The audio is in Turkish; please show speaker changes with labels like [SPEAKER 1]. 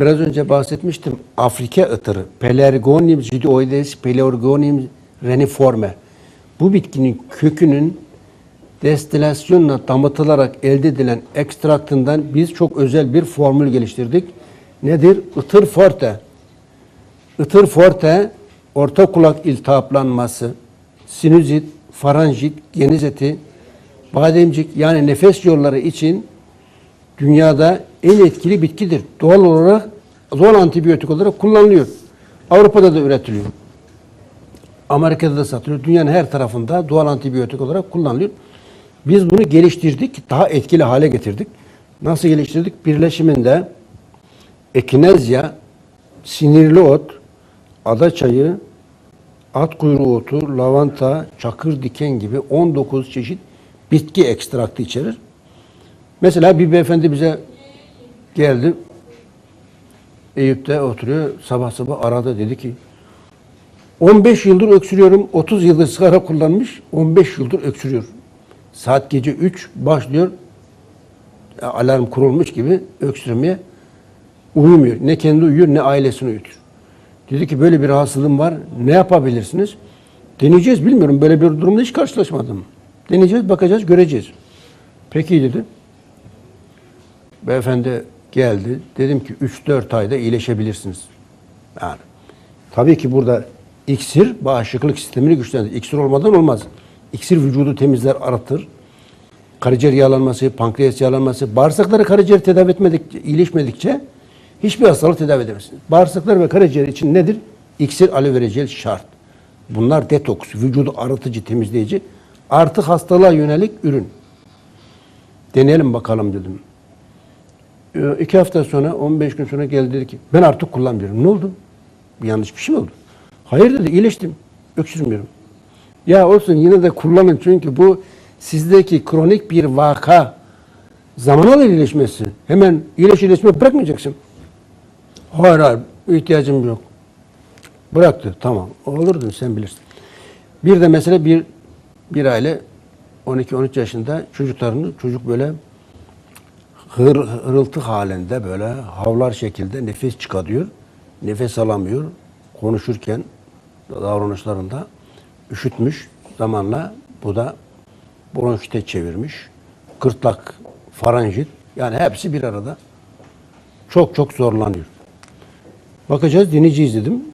[SPEAKER 1] Biraz önce bahsetmiştim. Afrika ıtırı. Pelargonium zydioides, Pelargonium reniforme. Bu bitkinin kökünün destilasyonla damıtılarak elde edilen ekstraktından biz çok özel bir formül geliştirdik. Nedir? Itır forte. Itır forte, orta kulak iltihaplanması, sinüzit, faranjit, geniz eti, bademcik yani nefes yolları için dünyada en etkili bitkidir. Doğal olarak doğal antibiyotik olarak kullanılıyor. Avrupa'da da üretiliyor. Amerika'da da satılıyor. Dünyanın her tarafında doğal antibiyotik olarak kullanılıyor. Biz bunu geliştirdik, daha etkili hale getirdik. Nasıl geliştirdik? Birleşiminde ekinezya, sinirli ot, ada çayı, at kuyruğu otu, lavanta, çakır diken gibi 19 çeşit bitki ekstraktı içerir. Mesela bir beyefendi bize geldi. Eyüp'te oturuyor. Sabah sabah aradı dedi ki 15 yıldır öksürüyorum. 30 yıldır sigara kullanmış. 15 yıldır öksürüyor. Saat gece 3 başlıyor. Alarm kurulmuş gibi öksürmeye uyumuyor. Ne kendi uyuyor ne ailesini uyutur. Dedi ki böyle bir rahatsızlığım var. Ne yapabilirsiniz? Deneyeceğiz bilmiyorum. Böyle bir durumda hiç karşılaşmadım. Deneyeceğiz, bakacağız, göreceğiz. Peki dedi. Beyefendi geldi. Dedim ki 3-4 ayda iyileşebilirsiniz. Yani tabii ki burada iksir bağışıklık sistemini güçlendirir. İksir olmadan olmaz. İksir vücudu temizler, aratır. Karaciğer yağlanması, pankreas yağlanması, bağırsakları karaciğer tedavi etmedikçe, iyileşmedikçe hiçbir hastalık tedavi edemezsiniz. Bağırsaklar ve karaciğer için nedir? İksir, aloe vera jel şart. Bunlar detoks, vücudu arıtıcı, temizleyici. Artık hastalığa yönelik ürün. Deneyelim bakalım dedim. Ee, iki hafta sonra, 15 gün sonra geldi dedi ki ben artık kullanmıyorum. Ne oldu? Yanlış bir şey mi oldu? Hayır dedi iyileştim. Öksürmüyorum. Ya olsun yine de kullanın çünkü bu sizdeki kronik bir vaka zaman alır iyileşmesi. Hemen iyileş iyileşme bırakmayacaksın. Hayır hayır ihtiyacım yok. Bıraktı tamam olurdun sen bilirsin. Bir de mesela bir bir aile 12-13 yaşında çocuklarını çocuk böyle hır, hırıltı halinde böyle havlar şekilde nefes çıkarıyor. Nefes alamıyor. Konuşurken davranışlarında üşütmüş zamanla bu da bronşite çevirmiş. Gırtlak, faranjit yani hepsi bir arada. Çok çok zorlanıyor. Bakacağız, deneyeceğiz dedim.